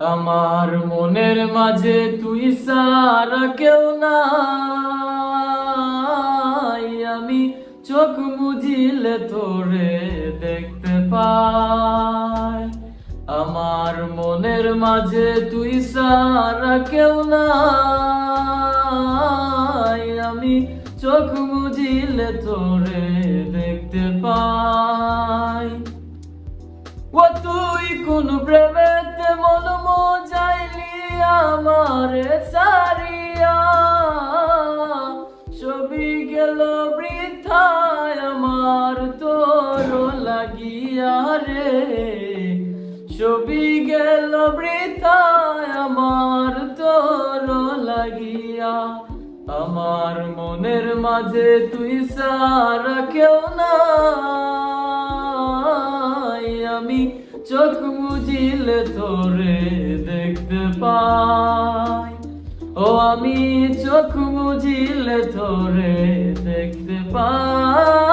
আমার মনের মাঝে তুই সারা কেউ নাই। আমি চোখ মুজিলে তোরে দেখতে পাই। আমার মনের মাঝে তুই সারা কেউ নাই। আমি চোখ মুজিলে তোরে দেখতে পাই। ও, তুই কোন প্রেমেতে মন আমার তোর লাগিয়া রে। ছবি গেল বৃথায় আমার তোর লাগিয়া। আমার মনের মাঝে তুই সারা কেউ নাই। আমি চোখ মুজিলে তোরে দেখতে পাই। ও, আমি চোখ মুজিলে তোরে দেখতে পাই।